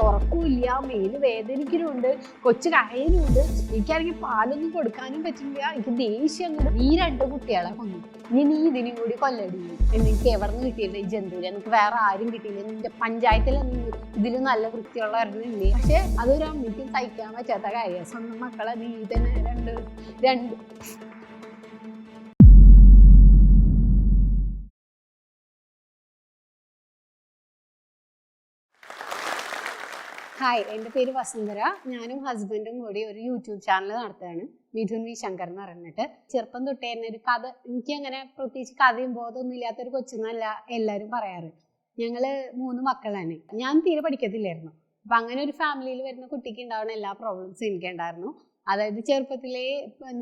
ഉറക്കമില്ല മേൽ വേദനിക്കലുണ്ട് കൊച്ചു കരയുന്നുണ്ട് എനിക്കാണെങ്കിൽ പാലൊന്നും കൊടുക്കാനും പറ്റില്ല. എനിക്ക് ദേഷ്യം അങ്ങോട്ട് ഈ രണ്ട് കുട്ടികളെ കൊന്നു. ഇനി നീ ഇതിനും കൂടി കൊല്ലടി. എനിക്ക് എവിടെ നിന്ന് കിട്ടിയില്ല ഈ ജന്തുവിനെ. എനിക്ക് വേറെ ആരും കിട്ടിയില്ല. നിന്റെ പഞ്ചായത്തിൽ ഇതിലും നല്ല വൃത്തിയുള്ള ഇല്ലേ? പക്ഷെ അതൊരു അമ്മയ്ക്കും സഹിക്കാൻ പറ്റാത്ത കാര്യമാണ്. സ്വന്തം മക്കളെ നീ തന്നെ രണ്ട് രണ്ട് ഹായ് എന്റെ പേര് വസുന്ധര. ഞാനും ഹസ്ബൻഡും കൂടി ഒരു യൂട്യൂബ് ചാനൽ നടത്തുകയാണ്. മിഥുൻ വി ശങ്കർ എന്ന് പറഞ്ഞിട്ട്. ചെറുപ്പം തൊട്ടേ തന്നെ ഒരു കഥ എനിക്ക് അങ്ങനെ പ്രത്യേകിച്ച് കഥയും ബോധമൊന്നും ഇല്ലാത്തൊരു കൊച്ചെന്നല്ല എല്ലാവരും പറയാറ്. ഞങ്ങൾ മൂന്ന് മക്കളാണ്. ഞാൻ തീരെ പഠിക്കത്തില്ലായിരുന്നു. അപ്പൊ അങ്ങനെ ഒരു ഫാമിലിയിൽ വരുന്ന കുട്ടിക്ക് ഉണ്ടാവുന്ന എല്ലാ പ്രോബ്ലംസും എനിക്കുണ്ടായിരുന്നു. അതായത് ചെറുപ്പത്തിലേ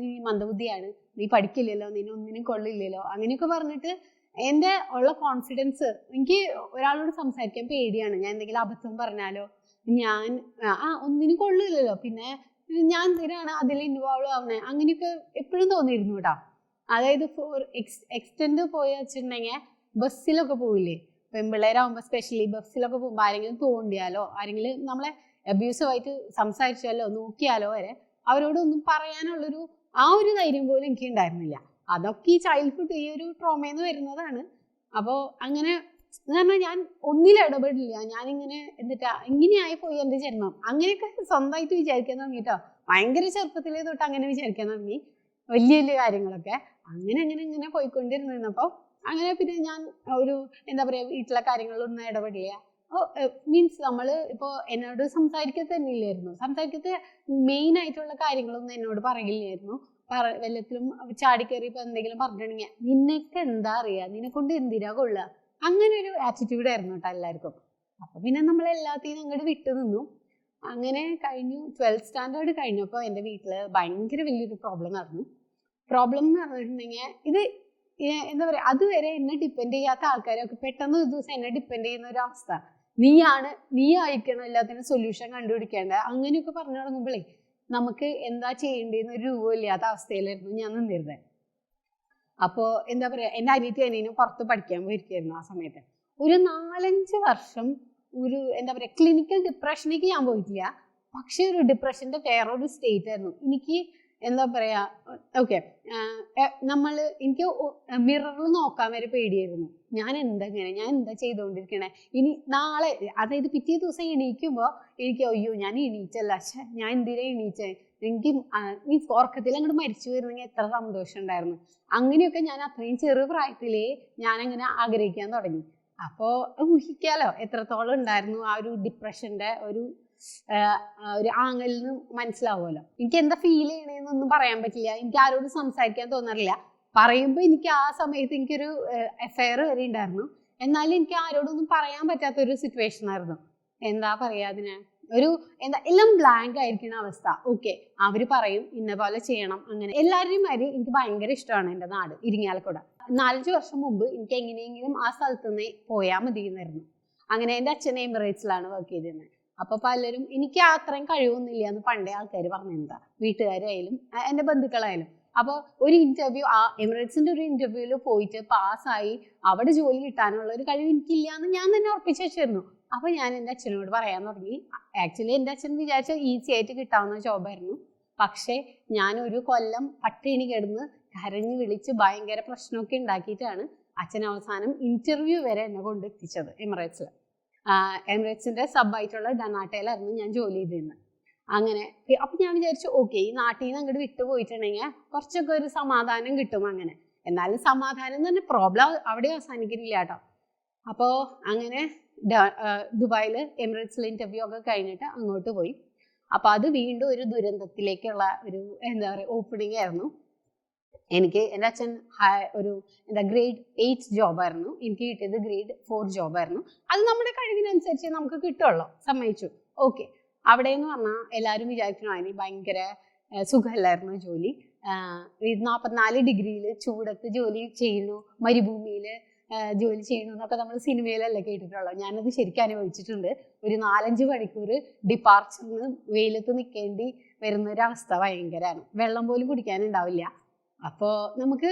നീ മന്ദബുദ്ധിയാണ്. നീ പഠിക്കില്ലല്ലോ നിന്നെ ഒന്നിനും കൊള്ളില്ലല്ലോ. അങ്ങനെയൊക്കെ പറഞ്ഞിട്ട് എന്റെ ഉള്ള കോൺഫിഡൻസ് എനിക്ക് ഒരാളോട് സംസാരിക്കാൻ പേടിയാണ്. ഞാൻ എന്തെങ്കിലും അബദ്ധം പറഞ്ഞാലോ ഞാൻ ആ, ഒന്നിനും കൊള്ളില്ലല്ലോ. പിന്നെ ഞാൻ എന്തിനാണ് അതിൽ ഇൻവോൾവ് ആവണേ അങ്ങനെയൊക്കെ എപ്പോഴും തോന്നിയിരുന്നു കേട്ടോ അതായത് എക്സ്റ്റെൻഡ് പോയി വെച്ചിട്ടുണ്ടെങ്കിൽ ബസ്സിലൊക്കെ പോവില്ലേ? പെൺപിള്ളേരാകുമ്പോൾ സ്പെഷ്യലി ബസ്സിലൊക്കെ പോകുമ്പോൾ ആരെങ്കിലും തോണ്ടിയാലോ ആരെങ്കിലും നമ്മളെ അബ്യൂസീവായിട്ട് സംസാരിച്ചാലോ നോക്കിയാലോ വരെ അവരോടൊന്നും പറയാനുള്ളൊരു ആ ഒരു ധൈര്യം പോലും എനിക്ക് ഉണ്ടായിരുന്നില്ല അതൊക്കെ ഈ ചൈൽഡ്ഹുഡ് ഈ ഒരു ട്രോമയിൽ നിന്ന് വരുന്നതാണ്. അപ്പോൾ അങ്ങനെ എന്ന് പറഞ്ഞാൽ ഞാൻ ഒന്നിലും ഇടപെടില്ല. ഞാനിങ്ങനെ എന്നിട്ടാ ഇങ്ങനെയായി പോയി എന്റെ ജന്മം. അങ്ങനെയൊക്കെ സ്വന്തമായിട്ട് വിചാരിക്കാൻ തുടങ്ങി കേട്ടോ ഭയങ്കര ചെറുപ്പത്തിലേ തൊട്ട് അങ്ങനെ വിചാരിക്കാൻ തുടങ്ങി. വലിയ വലിയ കാര്യങ്ങളൊക്കെ. അങ്ങനെ അങ്ങനെ ഇങ്ങനെ പോയിക്കൊണ്ടിരുന്നപ്പോൾ അങ്ങനെ പിന്നെ ഞാൻ ഒരു എന്താ പറയുക വീട്ടിലെ കാര്യങ്ങളിലൊന്നും ഇടപെടില്ല. മീൻസ് നമ്മൾ ഇപ്പോൾ എന്നോട് സംസാരിക്കത്ത് തന്നെ ഇല്ലായിരുന്നു സംസാരിക്കത്ത് മെയിൻ ആയിട്ടുള്ള കാര്യങ്ങളൊന്നും എന്നോട് പറയില്ലായിരുന്നു. പറ വല്ലത്തിലും ചാടിക്കയറി ഇപ്പൊ എന്തെങ്കിലും പറഞ്ഞിട്ടുണ്ടെങ്കിൽ നിനക്ക് എന്താ അറിയാ? നിന്നെ കൊണ്ട് എന്തിനാ കൊള്ളുക? അങ്ങനെ ഒരു ആറ്റിറ്റ്യൂഡ് ആയിരുന്നു കേട്ടോ എല്ലാവർക്കും. അപ്പൊ പിന്നെ നമ്മൾ എല്ലാത്തിനും അങ്ങോട്ട് വിട്ടു നിന്നു. അങ്ങനെ കഴിഞ്ഞു. ട്വൽത്ത് സ്റ്റാൻഡേർഡ് കഴിഞ്ഞപ്പോൾ എന്റെ വീട്ടിൽ ഭയങ്കര വലിയൊരു പ്രോബ്ലം നടന്നു പ്രോബ്ലം എന്ന് പറഞ്ഞിട്ടുണ്ടെങ്കിൽ ഇത് എന്താ പറയുക അതുവരെ എന്നെ ഡിപ്പെൻഡ് ചെയ്യാത്ത ആൾക്കാരൊക്കെ പെട്ടെന്ന് ഒരു ദിവസം എന്നെ ഡിപ്പെൻഡ് ചെയ്യുന്ന ഒരു അവസ്ഥ. നീയാണ് നീ ആയിരിക്കണം എല്ലാത്തിനും സൊല്യൂഷൻ കണ്ടുപിടിക്കേണ്ടത്. അങ്ങനെയൊക്കെ പറഞ്ഞു തുടങ്ങുമ്പോഴേ നമുക്ക് എന്താ ചെയ്യേണ്ടതെന്ന് ഒരു രൂപമില്ലാത്ത അവസ്ഥയിലായിരുന്നു ഞാൻ നിന്നിരുന്നത്. അപ്പോൾ എന്താ പറയുക എന്റെ അനിയത്തി അനിയനും പുറത്ത് പഠിക്കാൻ പോയിരിക്കുകയായിരുന്നു ആ സമയത്ത്. ഒരു നാലഞ്ച് വർഷം ഒരു എന്താ പറയുക ക്ലിനിക്കൽ ഡിപ്രഷനിലേക്ക് ഞാൻ പോയിട്ടില്ല. പക്ഷെ ഒരു ഡിപ്രഷന്റെ വേറൊരു സ്റ്റേറ്റ് ആയിരുന്നു. എനിക്ക് എന്താ പറയാ ഓക്കെ നമ്മൾ എനിക്ക് മിററിൽ നോക്കാൻ വരെ പേടിയായിരുന്നു. ഞാൻ എന്തെങ്ങനെ ഞാൻ എന്താ ചെയ്തുകൊണ്ടിരിക്കണേ ഇനി നാളെ അതായത് പിറ്റേ ദിവസം എണീക്കുമ്പോൾ എനിക്ക് അയ്യോ ഞാൻ എണീച്ചല്ല ഞാൻ എന്തിനാ എണീച്ചേ എനിക്ക് മീൻസ് ഉറക്കത്തിൽ അങ്ങോട്ട് മരിച്ചു വരുന്നെങ്കിൽ എത്ര സന്തോഷം ഉണ്ടായിരുന്നു. അങ്ങനെയൊക്കെ ഞാൻ അത്രയും ചെറു പ്രായത്തിലേ ഞാൻ അങ്ങനെ ആഗ്രഹിക്കാൻ തുടങ്ങി. അപ്പോൾ ഊഹിക്കാലോ എത്രത്തോളം ഉണ്ടായിരുന്നു ആ ഒരു ഡിപ്രഷന്റെ ഒരു ഒരു ആങ്ങലിൽ നിന്ന് മനസ്സിലാവുമല്ലോ. എനിക്ക് എന്താ ഫീൽ ചെയ്യണേന്നൊന്നും പറയാൻ പറ്റില്ല. എനിക്ക് ആരോടും സംസാരിക്കാൻ തോന്നാറില്ല. പറയുമ്പോൾ എനിക്ക് ആ സമയത്ത് എനിക്കൊരു എഫയർ വരെ ഉണ്ടായിരുന്നു. എന്നാലും എനിക്ക് ആരോടൊന്നും പറയാൻ പറ്റാത്ത ഒരു സിറ്റുവേഷൻ ആയിരുന്നു. എന്താ പറയാ അതിന്? ഒരു എന്താ എല്ലാം ബ്ലാങ്ക് ആയിരിക്കുന്ന അവസ്ഥ. ഓക്കെ അവർ പറയും ഇന്ന പോലെ ചെയ്യണം അങ്ങനെ. എല്ലാവരുടെയും മാതിരി എനിക്ക് ഭയങ്കര ഇഷ്ടമാണ് എന്റെ നാട് ഇരിങ്ങാലക്കുട. നാലഞ്ച് വർഷം മുമ്പ് എനിക്ക് എങ്ങനെയെങ്കിലും ആ സ്ഥലത്ത് നിന്ന് പോയാൽ മതി എന്നായിരുന്നു അങ്ങനെ എന്റെ അച്ഛൻ എമിറേറ്റ്സിലാണ് വർക്ക് ചെയ്തിരുന്നത്. അപ്പൊ പലരും എനിക്ക് അത്രയും കഴിവൊന്നുമില്ല എന്ന് പണ്ടേ ആൾക്കാർ പറഞ്ഞെന്താ വീട്ടുകാരായാലും എന്റെ ബന്ധുക്കളായാലും. അപ്പോൾ ഒരു ഇന്റർവ്യൂ ആ എമിറേറ്റ്സിന്റെ ഒരു ഇന്റർവ്യൂവിൽ പോയിട്ട് പാസ്സായി അവിടെ ജോലി കിട്ടാനുള്ള ഒരു കഴിവ് എനിക്കില്ല എന്ന് ഞാൻ തന്നെ ഉറപ്പിച്ചു വെച്ചിരുന്നു. അപ്പൊ ഞാൻ എന്റെ അച്ഛനോട് പറയാൻ തുടങ്ങി. ആക്ച്വലി എന്റെ അച്ഛൻ വിചാരിച്ച ഈസി ആയിട്ട് കിട്ടാവുന്ന ജോബായിരുന്നു പക്ഷേ ഞാൻ ഒരു കൊല്ലം പട്ടിണി കിടന്ന് കരഞ്ഞു വിളിച്ച് ഭയങ്കര പ്രശ്നമൊക്കെ ഉണ്ടാക്കിയിട്ടാണ് അച്ഛൻ അവസാനം ഇന്റർവ്യൂ വരെ എന്നെ കൊണ്ട് എത്തിച്ചത് എമിറേറ്റ്സിൽ എമിറേറ്റ്സിന്റെ സബ് ആയിട്ടുള്ള ഡനാട്ടയിലായിരുന്നു ഞാൻ ജോലി ചെയ്തിരുന്നത്. അങ്ങനെ അപ്പൊ ഞാൻ വിചാരിച്ചു ഓക്കെ ഈ നാട്ടിൽ നിന്ന് അങ്ങോട്ട് വിട്ടു പോയിട്ടുണ്ടെങ്കിൽ കുറച്ചൊക്കെ ഒരു സമാധാനം കിട്ടും അങ്ങനെ. എന്നാലും സമാധാനം എന്ന് പറഞ്ഞ പ്രോബ്ലം അവിടെ അവസാനിക്കുന്നില്ല കേട്ടോ. അപ്പോൾ അങ്ങനെ ദുബായിൽ എമിറേറ്റ്സിൽ ഇന്റർവ്യൂ ഒക്കെ കഴിഞ്ഞിട്ട് അങ്ങോട്ട് പോയി. അപ്പോൾ അത് വീണ്ടും ഒരു ദുരന്തത്തിലേക്കുള്ള ഒരു എന്താ പറയുക ഓപ്പണിംഗ് ആയിരുന്നു. എനിക്ക് എന്റെ അച്ഛൻ ഒരു എന്താ ഗ്രേഡ് എയ്റ്റ് ജോബായിരുന്നു എനിക്ക് കിട്ടിയത് ഗ്രേഡ് ഫോർ ജോബായിരുന്നു അത് നമ്മുടെ കഴിവിനനുസരിച്ച് നമുക്ക് കിട്ടുള്ളൂ. സമ്മതിച്ചു. ഓക്കെ അവിടെ എന്ന് പറഞ്ഞാൽ എല്ലാവരും വിചാരിക്കണം അതിന് ഭയങ്കര സുഖമല്ലായിരുന്നു ജോലി. നാൽപ്പത്തിനാല് ഡിഗ്രിയിൽ ചൂടത്ത് ജോലി ചെയ്യുന്നു. മരുഭൂമിയിൽ ജോലി ചെയ്യുന്നു എന്നൊക്കെ നമ്മൾ സിനിമയിലല്ല കേട്ടിട്ടുള്ളൂ. ഞാനത് ശരിക്കും അനുഭവിച്ചിട്ടുണ്ട്. ഒരു നാലഞ്ച് മണിക്കൂർ ഡിപ്പാർച്ചറിന് വെയിലത്ത് നിൽക്കേണ്ടി വരുന്ന ഒരു അവസ്ഥ ഭയങ്കരമാണ് വെള്ളം പോലും കുടിക്കാനുണ്ടാവില്ല. അപ്പോൾ നമുക്ക്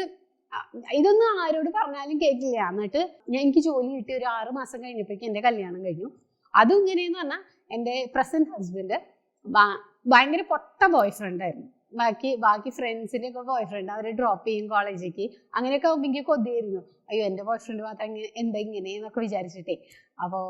ഇതൊന്നും ആരോട് പറഞ്ഞാലും കേൾക്കില്ല എന്നിട്ട് ഞാൻ എനിക്ക് ജോലി കിട്ടി ഒരു ആറ് മാസം കഴിഞ്ഞപ്പോഴേക്കും എന്റെ കല്യാണം കഴിഞ്ഞു. അതും ഇങ്ങനെയെന്ന് പറഞ്ഞാൽ എന്റെ പ്രസന്റ് ഹസ്ബൻഡ് ഭയങ്കര പൊട്ട ബോയ് ഫ്രണ്ട് ആയിരുന്നു. ബാക്കി ബാക്കി ഫ്രണ്ട്സിന്റെ ഒക്കെ ബോയ് ഫ്രണ്ട് അവരെ ഡ്രോപ്പ് ചെയ്യും കോളേജിലേക്ക് അങ്ങനെയൊക്കെ ആകുമ്പോൾ എനിക്ക് കൊതിയായിരുന്നു. അയ്യോ എന്റെ ബോയ് ഫ്രണ്ട് മാത്രം എന്താ ഇങ്ങനെ എന്നൊക്കെ വിചാരിച്ചിട്ടേ. അപ്പോൾ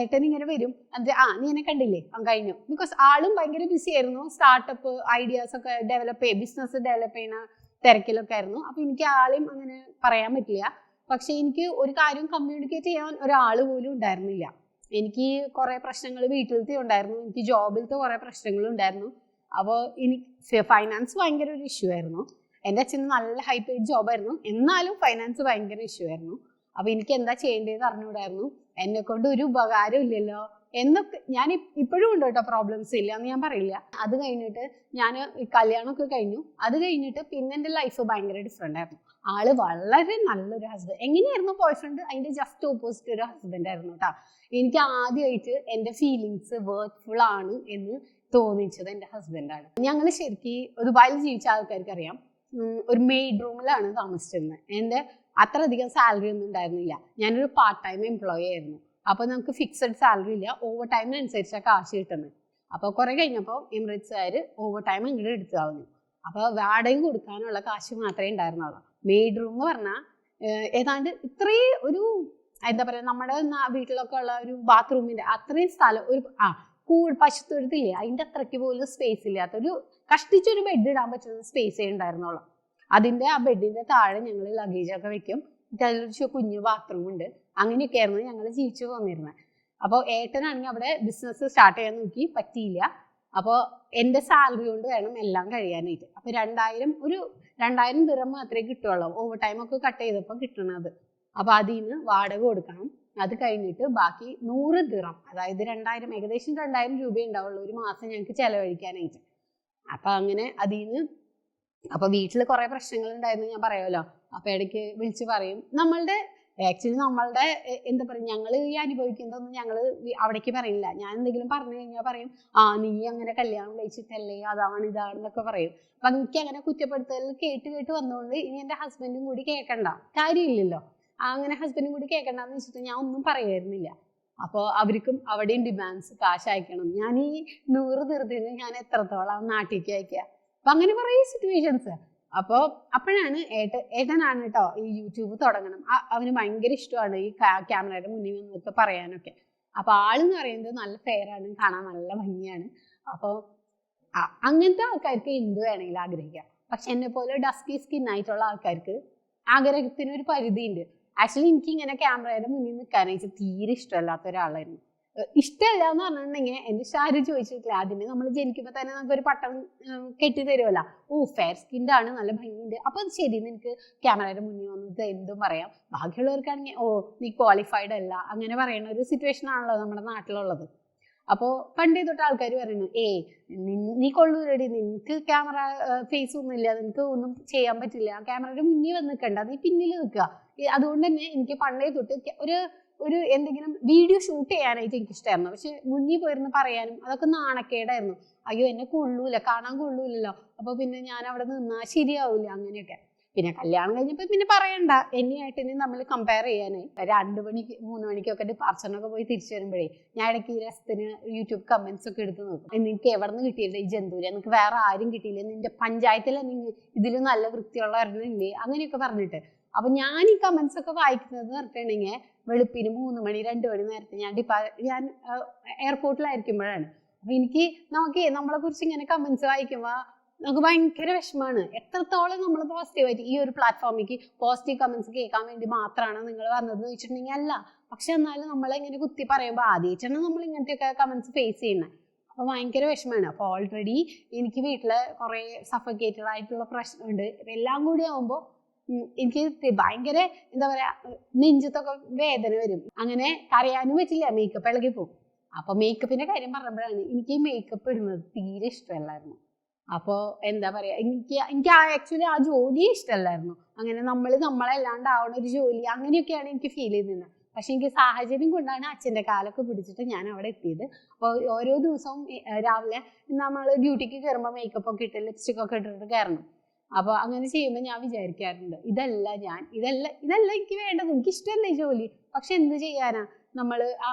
ഏട്ടൻ ഇങ്ങനെ വരും. എന്നിട്ട് ആ നീ എന്നെ കണ്ടില്ലേ? അവൻ കഴിഞ്ഞു. ബിക്കോസ് ആളും ഭയങ്കര ബിസി ആയിരുന്നു. സ്റ്റാർട്ടപ്പ് ഐഡിയാസ് ഒക്കെ ഡെവലപ്പ് ചെയ്യും ബിസിനസ് ഡെവലപ്പ് ചെയ്യുന്ന തിരക്കിലൊക്കെ ആയിരുന്നു. അപ്പൊ എനിക്ക് ആളെയും അങ്ങനെ പറയാൻ പറ്റില്ല. പക്ഷെ എനിക്ക് ഒരു കാര്യം കമ്മ്യൂണിക്കേറ്റ് ചെയ്യാൻ ഒരാൾ പോലും ഉണ്ടായിരുന്നില്ല. എനിക്ക് കുറെ പ്രശ്നങ്ങൾ വീട്ടിലത്തെ ഉണ്ടായിരുന്നു. എനിക്ക് ജോബിലത്തെ കുറെ പ്രശ്നങ്ങൾ ഉണ്ടായിരുന്നു. അപ്പോൾ എനിക്ക് ഫൈനാൻസ് ഭയങ്കര ഒരു ഇഷ്യൂ ആയിരുന്നു. എന്റെ അച്ഛന് നല്ല ഹൈ പെയ്ഡ് ജോബായിരുന്നു എന്നാലും ഫൈനാൻസ് ഭയങ്കര ഇഷ്യൂ ആയിരുന്നു. അപ്പൊ എനിക്ക് എന്താ ചെയ്യേണ്ടതെന്ന് അറിഞ്ഞുകൂടായിരുന്നു എന്നെ കൊണ്ട് ഒരു ഉപകാരം ഇല്ലല്ലോ. എന്നൊക്കെ ഞാൻ ഇപ്പോഴും ഉണ്ട് കേട്ടോ പ്രോബ്ലംസ് ഇല്ല എന്ന് ഞാൻ പറയില്ല. അത് കഴിഞ്ഞിട്ട് ഞാൻ കല്യാണമൊക്കെ കഴിഞ്ഞു. അത് കഴിഞ്ഞിട്ട് പിന്നെ എന്റെ ലൈഫ് ഭയങ്കര ഡിഫറെന്റ് ആയിരുന്നു. ആൾ വളരെ നല്ലൊരു ഹസ്ബൻഡ് എങ്ങനെയായിരുന്നു ബോയ് ഫ്രണ്ട് അതിന്റെ ജസ്റ്റ് ഓപ്പോസിറ്റ് ഒരു ഹസ്ബൻഡ് ആയിരുന്നു കേട്ടോ. എനിക്ക് ആദ്യമായിട്ട് എന്റെ ഫീലിങ്സ് വേർത്ത്ഫുൾ ആണ് എന്ന് തോന്നിച്ചത് എന്റെ ഹസ്ബൻഡാണ് ഞങ്ങൾ ശരിക്കും ദുബായിൽ ജീവിച്ച ആൾക്കാർക്ക് അറിയാം. ഒരു മെയ്ഡ് റൂമിലാണ് താമസിച്ചിരുന്നത്. എന്റെ അത്രയധികം സാലറി ഒന്നും ഉണ്ടായിരുന്നില്ല. ഞാനൊരു പാർട്ട് ടൈം എംപ്ലോയി ആയിരുന്നു. അപ്പോൾ നമുക്ക് ഫിക്സഡ് സാലറി ഇല്ല. ഓവർ ടൈമിനനുസരിച്ചാണ് കാശ് കിട്ടുന്നത് അപ്പോൾ കുറേ കഴിഞ്ഞപ്പോൾ എമിറേറ്റ്സുകാർ ഓവർ ടൈം ഇങ്ങോട്ട് എടുത്തു കളഞ്ഞു അപ്പോൾ വാടകയും കൊടുക്കാനുള്ള കാശ് മാത്രമേ ഉണ്ടായിരുന്നുള്ളൂ മെയ്ഡ് റൂം എന്ന് പറഞ്ഞാൽ ഏതാണ്ട് ഇത്രയും ഒരു എന്താ പറയുക നമ്മുടെ വീട്ടിലൊക്കെ ഉള്ള ഒരു ബാത്റൂമിന്റെ അത്രയും സ്ഥലം ഒരു ആ കൂൾ പശുത്തൊഴുത്തില്ലേ അതിന്റെ അത്രയ്ക്ക് പോലും സ്പേസ് ഇല്ലാത്ത ഒരു കഷ്ടിച്ചൊരു ബെഡ് ഇടാൻ പറ്റുന്ന സ്പേസേ ഉണ്ടായിരുന്നുള്ളൂ അതിന്റെ ആ ബെഡിന്റെ താഴെ ഞങ്ങൾ ലഗേജ് ഒക്കെ വെക്കും. അതിലൊരു കുഞ്ഞു ബാത്റൂം ഉണ്ട്. അങ്ങനെയൊക്കെ ആയിരുന്നു ഞങ്ങൾ ജീവിച്ചു പോന്നിരുന്നത് അപ്പോൾ ഏട്ടനാണെങ്കിൽ അവിടെ ബിസിനസ് സ്റ്റാർട്ട് ചെയ്യാൻ നോക്കി പറ്റിയില്ല. അപ്പോൾ എന്റെ സാലറി കൊണ്ട് വേണം എല്ലാം കഴിയാനായിട്ട്. അപ്പോൾ രണ്ടായിരം ഒരു രണ്ടായിരം ദിറം മാത്രമേ കിട്ടുള്ളൂ ഓവർ ടൈം ഒക്കെ കട്ട് ചെയ്തപ്പോൾ കിട്ടണത്. അപ്പോൾ അതിൽ നിന്ന് വാടക കൊടുക്കണം. അത് കഴിഞ്ഞിട്ട് ബാക്കി നൂറ് ദിറം അതായത് രണ്ടായിരം ഏകദേശം രണ്ടായിരം രൂപ ഉണ്ടാവുള്ളൂ ഒരു മാസം ഞങ്ങൾക്ക് ചിലവഴിക്കാനായിട്ട്. അപ്പം അങ്ങനെ അതിൽ നിന്ന് അപ്പോൾ വീട്ടിൽ കുറേ പ്രശ്നങ്ങൾ ഉണ്ടായിരുന്നു ഞാൻ പറയുമല്ലോ. അപ്പോൾ ഇടയ്ക്ക് വിളിച്ച് പറയും നമ്മളുടെ ആക്ച്വലി നമ്മളുടെ എന്താ പറയുക ഞങ്ങൾ ഈ അനുഭവിക്കുന്നതൊന്നും ഞങ്ങൾ അവിടേക്ക് പറയില്ല. ഞാൻ എന്തെങ്കിലും പറഞ്ഞു കഴിഞ്ഞാൽ പറയും ആ നീ അങ്ങനെ കല്യാണം കഴിച്ചിട്ടല്ലേ അതാണ് ഇതാണെന്നൊക്കെ പറയും. അപ്പൊ എനിക്ക് അങ്ങനെ കുറ്റപ്പെടുത്തൽ കേട്ട് കേട്ട് വന്നുകൊണ്ട് ഇനി എന്റെ ഹസ്ബൻഡും കൂടി കേൾക്കണ്ട കാര്യമില്ലല്ലോ. അങ്ങനെ ഹസ്ബൻഡും കൂടി കേൾക്കണ്ടെന്ന് വെച്ചിട്ട് ഞാൻ ഒന്നും പറയായിരുന്നില്ല അപ്പോൾ അവർക്കും അവിടെയും ഡിമാൻഡ്സ് കാശ് അയക്കണം ഞാൻ ഈ നൂറ് തീർത്തിന് ഞാൻ എത്രത്തോളം നാട്ടിലേക്ക് അയക്കുക അപ്പൊ അങ്ങനെ കുറേ സിറ്റുവേഷൻസ് അപ്പോൾ അപ്പോഴാണ് ഏട്ടൻ ഏട്ടനാണ് കേട്ടോ ഈ യൂട്യൂബ് തുടങ്ങണം. അവന് ഭയങ്കര ഇഷ്ടമാണ് ഈ ക്യാമറയുടെ മുന്നിൽ നിന്നൊക്കെ പറയാനൊക്കെ. അപ്പൊ ആളെന്ന് പറയുന്നത് നല്ല ഫെയറാണ് കാണാൻ നല്ല ഭംഗിയാണ്. അപ്പോൾ അങ്ങനത്തെ ആൾക്കാർക്ക് എന്ത് വേണമെങ്കിലും ആഗ്രഹിക്കാം. പക്ഷെ എന്നെ പോലെ ഡസ്കി സ്കിൻ ആയിട്ടുള്ള ആൾക്കാർക്ക് ആഗ്രഹത്തിന് ഒരു പരിധിയുണ്ട്. ആക്ച്വലി എനിക്ക് ഇങ്ങനെ ക്യാമറയുടെ മുന്നിൽ നിൽക്കാനായിട്ട് തീരെ ഇഷ്ടമല്ലാത്ത ഒരാളായിരുന്നു. ഇഷ്ടമല്ല എന്ന് പറഞ്ഞിട്ടുണ്ടെങ്കിൽ എന്റെ ശാരി ചോദിച്ചിട്ടില്ല. ആദ്യമേ നമ്മൾ ജനിക്കുമ്പോൾ തന്നെ നമുക്ക് ഒരു പട്ടം കെട്ടി തരുമല്ല ഓ ഫെയർ സ്കിന്റെ ആണ് നല്ല ഭംഗിയുണ്ട്. അപ്പൊ അത് ശരി നിനക്ക് ക്യാമറയുടെ മുന്നിൽ വന്നിട്ട് എന്തും പറയാം. ബാക്കിയുള്ളവർക്കാണെങ്കിൽ ഓ നീ ക്വാളിഫൈഡ് അല്ല. അങ്ങനെ പറയുന്ന ഒരു സിറ്റുവേഷൻ ആണല്ലോ നമ്മുടെ നാട്ടിലുള്ളത്. അപ്പോൾ പണ്ടേ തൊട്ട് ആൾക്കാർ പറയുന്നു ഏ നീ കൊള്ളൂരടി നിനക്ക് ക്യാമറ ഫേസ് ഒന്നും ഇല്ല. നിനക്ക് ഒന്നും ചെയ്യാൻ പറ്റില്ല. ക്യാമറയുടെ മുന്നിൽ വന്ന് നിൽക്കണ്ട നീ പിന്നിൽ നിൽക്കുക. അതുകൊണ്ട് തന്നെ എനിക്ക് പണ്ടേ തൊട്ട് ഒരു ഒരു എന്തെങ്കിലും വീഡിയോ ഷൂട്ട് ചെയ്യാനായിട്ട് എനിക്ക് ഇഷ്ടമായിരുന്നു പക്ഷെ മുന്നിൽ പോയിരുന്ന് പറയാനും അതൊക്കെ നാണക്കേടായിരുന്നു. അയ്യോ എന്നെ കൊള്ളൂല കാണാൻ കൊള്ളൂലല്ലോ. അപ്പൊ പിന്നെ ഞാൻ അവിടെ നിന്നാ ശരിയാവൂല അങ്ങനെയൊക്കെ. പിന്നെ കല്യാണം കഴിഞ്ഞപ്പോൾ പിന്നെ പറയണ്ട. എന്നെയായിട്ട് ഇനി നമ്മൾ കമ്പയർ ചെയ്യാനായി. രണ്ട് മണിക്ക് മൂന്ന് മണിക്കൊക്കെ ഡിപ്പാർച്ചറിനൊക്കെ പോയി തിരിച്ചു വരുമ്പോഴേ ഞാൻ ഇടയ്ക്ക് ഈ രസത്തിന് യൂട്യൂബ് കമന്റ്സ് ഒക്കെ എടുത്ത് നോക്കും. നിനക്ക് എവിടെ നിന്ന് കിട്ടിയില്ല ഈ ജന്തുവിനെ നിനക്ക് വേറെ ആരും കിട്ടിയില്ല. നിന്റെ പഞ്ചായത്തിലെ നിങ്ങൾ ഇതിലും നല്ല വൃത്തിയുള്ള ഒരെണ്ണില്ലേ അങ്ങനെയൊക്കെ പറഞ്ഞിട്ട് അപ്പൊ ഞാൻ ഈ കമന്റ്സ് ഒക്കെ വായിക്കുന്നത് നിർത്തണെങ്കിൽ വെളുപ്പിന് മൂന്ന് മണി രണ്ട് മണി നേരത്തെ ഞാൻ ഡിപ്പാ ഞാൻ എയർപോർട്ടിലായിരിക്കുമ്പോഴാണ്. അപ്പൊ എനിക്ക് നമുക്ക് നമ്മളെ കുറിച്ച് ഇങ്ങനെ കമന്റ്സ് വായിക്കുമ്പോ നമുക്ക് ഭയങ്കര വിഷമമാണ് എത്രത്തോളം നമ്മൾ പോസിറ്റീവായിട്ട് ഈ ഒരു പ്ലാറ്റ്ഫോമിലേക്ക് പോസിറ്റീവ് കമന്റ്സ് കേൾക്കാൻ വേണ്ടി മാത്രമാണ് നിങ്ങൾ വന്നത് ചോദിച്ചിട്ടുണ്ടെങ്കിൽ അല്ല. പക്ഷെ എന്നാലും നമ്മളെങ്ങനെ കുത്തി പറയുമ്പോൾ ആദ്യമായിട്ടാണ് നമ്മൾ ഇങ്ങനത്തെയൊക്കെ കമന്റ്സ് ഫേസ് ചെയ്യുന്നത് അപ്പൊ ഭയങ്കര വിഷമമാണ് അപ്പൊ ഓൾറെഡി എനിക്ക് വീട്ടിൽ കുറെ സഫക്കേറ്റഡ് ആയിട്ടുള്ള പ്രശ്നമുണ്ട്. എല്ലാം കൂടി ആവുമ്പോൾ എനിക്ക് ഭയങ്കര എന്താ പറയാ നെഞ്ചത്തൊക്കെ വേദന വരും. അങ്ങനെ കരയാനും പറ്റില്ല മേക്കപ്പ് ഇളകി പോകും. അപ്പൊ മേക്കപ്പിന്റെ കാര്യം പറഞ്ഞപ്പോഴാണ് എനിക്ക് ഈ മേക്കപ്പ് ഇടുന്നത് തീരെ ഇഷ്ടമല്ലായിരുന്നു. അപ്പോൾ എന്താ പറയാ എനിക്ക് എനിക്ക് ആക്ച്വലി ആ ജോലി ഇഷ്ടമല്ലായിരുന്നു. അങ്ങനെ നമ്മൾ നമ്മളല്ലാണ്ടാവണ ഒരു ജോലി അങ്ങനെയൊക്കെയാണ് എനിക്ക് ഫീൽ ചെയ്തിരുന്നത്. പക്ഷെ എനിക്ക് സാഹചര്യം കൊണ്ടാണ് അച്ഛന്റെ കാലൊക്കെ പിടിച്ചിട്ട് ഞാൻ അവിടെ എത്തിയത്. അപ്പോൾ ഓരോ ദിവസവും രാവിലെ നമ്മൾ ഡ്യൂട്ടിക്ക് കയറുമ്പോൾ മേക്കപ്പ് ഒക്കെ ഇട്ട് ലിപ്സ്റ്റിക് ഒക്കെ ഇട്ടിട്ട് കയറണം അപ്പോൾ അങ്ങനെ ചെയ്യുമ്പോൾ ഞാൻ വിചാരിക്കാറുണ്ട് ഇതല്ല ഞാൻ ഇതല്ല ഇതല്ല എനിക്ക് വേണ്ടത് എനിക്ക് ഇഷ്ടമല്ല ഈ ജോലി. പക്ഷെ എന്ത് ചെയ്യാനാ? നമ്മൾ ആ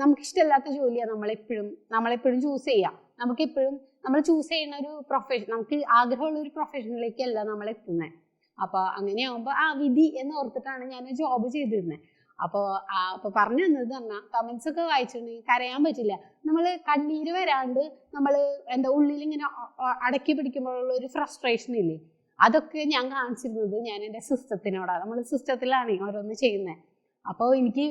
നമുക്ക് ഇഷ്ടമല്ലാത്ത ജോലിയാണ് നമ്മളെപ്പോഴും നമ്മളെപ്പോഴും ചൂസ് ചെയ്യാം. നമുക്കെപ്പോഴും നമ്മൾ ചൂസ് ചെയ്യുന്ന ഒരു പ്രൊഫഷൻ നമുക്ക് ആഗ്രഹമുള്ള ഒരു പ്രൊഫഷനിലേക്കല്ല നമ്മൾ എത്തുന്നത് അപ്പൊ അങ്ങനെയാവുമ്പോൾ ആ വിധി എന്ന് ഓർത്തിട്ടാണ് ഞാൻ ജോബ് ചെയ്തിരുന്നത് അപ്പോൾ അപ്പൊ പറഞ്ഞു തന്നത് പറഞ്ഞാൽ കമന്റ്സ് ഒക്കെ വായിച്ചിട്ടുണ്ടെങ്കിൽ കരയാൻ പറ്റില്ല. നമ്മൾ കണ്ണീര് വരാണ്ട് നമ്മൾ എന്താ ഉള്ളിൽ ഇങ്ങനെ അടക്കി പിടിക്കുമ്പോഴുള്ള ഒരു ഫ്രസ്ട്രേഷൻ ഇല്ലേ? അതൊക്കെ ഞാൻ കാണിച്ചിരുന്നത് ഞാൻ എന്റെ സിസ്റ്റത്തിനോടാണ് നമ്മൾ സിസ്റ്റത്തിലാണ് ഓരോന്ന് ചെയ്യുന്നത് അപ്പോൾ എനിക്ക്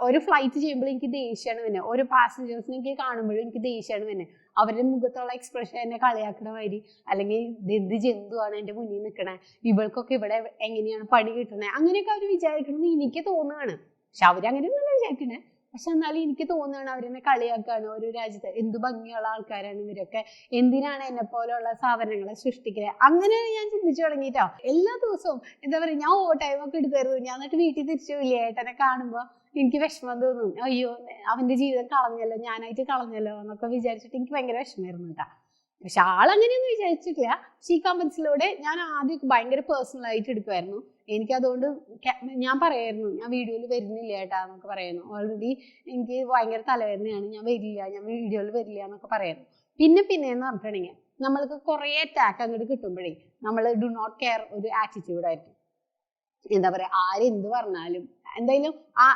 ഒരു ഫ്ലൈറ്റ് ചെയ്യുമ്പോൾ എനിക്ക് ദേഷ്യമാണ് പിന്നെ ഒരു പാസഞ്ചേഴ്സിനെ എനിക്ക് കാണുമ്പോഴും എനിക്ക് ദേഷ്യമാണ് പിന്നെ അവരുടെ മുഖത്തുള്ള എക്സ്പ്രഷൻ എന്നെ കളിയാക്കണ മാതിരി അല്ലെങ്കിൽ എന്ത് ജന്തുവാണ് എന്റെ മുന്നിൽ നിൽക്കണേ ഇവൾക്കൊക്കെ ഇവിടെ എങ്ങനെയാണ് പണി കിട്ടണേ അങ്ങനെയൊക്കെ അവർ വിചാരിക്കണമെന്ന് എനിക്ക് തോന്നുകയാണ് പക്ഷെ ഒന്നും വിചാരിക്കണേ. പക്ഷെ എന്നാലും എനിക്ക് തോന്നുകയാണ് അവരെന്നെ കളിയാക്കാണ് ഓരോ രാജ്യത്ത് എന്ത് ഭംഗിയുള്ള ആൾക്കാരാണ് ഇവരൊക്കെ. എന്തിനാണ് എന്നെ പോലെയുള്ള സാധനങ്ങളെ സൃഷ്ടിക്കുന്നത് അങ്ങനെ ഞാൻ ചിന്തിച്ചു തുടങ്ങിയിട്ടോ എല്ലാ ദിവസവും എന്താ പറയുക ഞാൻ ഓ ഒക്കെ എടുത്തായിരുന്നു. ഞാൻ എന്നിട്ട് വീട്ടിൽ തിരിച്ചു പോയില്ലേ ഏട്ടനെ കാണുമ്പോൾ എനിക്ക് വിഷമം തോന്നും. അയ്യോ അവന്റെ ജീവിതം കളഞ്ഞല്ലോ ഞാനായിട്ട് കളഞ്ഞല്ലോ എന്നൊക്കെ വിചാരിച്ചിട്ട് എനിക്ക് ഭയങ്കര വിഷമമായിരുന്നു കേട്ടോ. പക്ഷെ ആളങ്ങനെയൊന്നും വിചാരിച്ചിട്ടില്ല. പക്ഷെ ഈ കമന്റ്സിലൂടെ ഞാൻ ആദ്യം ഭയങ്കര പേഴ്സണൽ ആയിട്ട് എടുക്കുമായിരുന്നു എനിക്ക് അതുകൊണ്ട് ഞാൻ പറയായിരുന്നു ഞാൻ വീഡിയോയിൽ വരുന്നില്ല ഏട്ടാ എന്നൊക്കെ പറയുന്നു. ഓൾറെഡി എനിക്ക് ഭയങ്കര തലവേദനയാണ് ഞാൻ വരില്ല ഞാൻ വീഡിയോയിൽ വരില്ല എന്നൊക്കെ പറയുന്നു. പിന്നെ പിന്നെ എന്ന് പറഞ്ഞിട്ടുണ്ടെങ്കിൽ നമ്മൾക്ക് കുറേ അറ്റാക്ക് അങ്ങോട്ട് കിട്ടുമ്പോഴേ നമ്മൾ ഡു നോട്ട് കെയർ ഒരു ആറ്റിറ്റ്യൂഡ് ആയിരിക്കും. എന്താ പറയാ ആരെന്ത് പറഞ്ഞാലും എന്തായാലും ആ